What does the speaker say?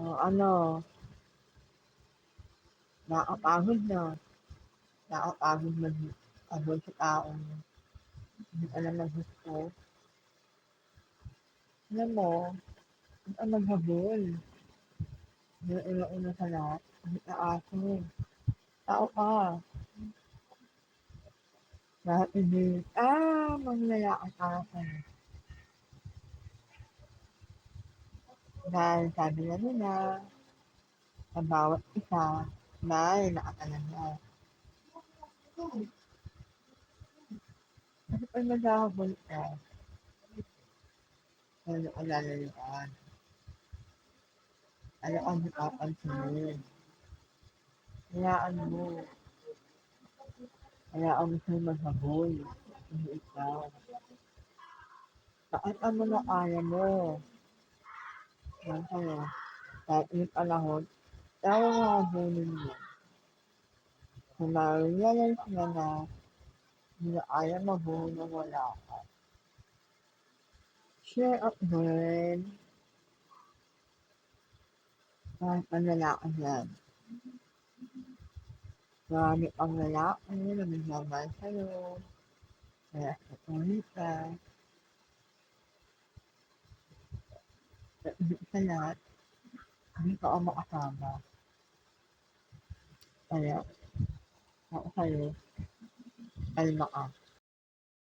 Oh, ano, nakakapagod na. Nakakapagod mag-abot sa taong hindi alam ng gusto. Alam mo, huwag kang maghabol. Hindi una-una sa lahat, hindi ka aso. Tao ka. Lahat hindi, ah, mangyayakang aso. Dahil sabi nga nila, sa bawat isa, may nakatalaga. Kasi pag naghahabol ka, ano ka lalayuan? Ano ang napapansinin? Hayaan mo. Hayaan mo siya maghabol. Hindi ikaw. Bakit ano na kaya mo? ng Panginoon sa ating panahon, tawahunin mo. Kung là, sila na hindi na ayaw mahulong wala ka. Share up anh Ang panlalakas yan. Marami pang lalaki na nagmamahal sa'yo. Kaya sa ulit ka. Sa lahat, hindi ka ako makasama. Kaya, ako sa'yo, kalma ka.